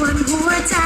วนหัวใจ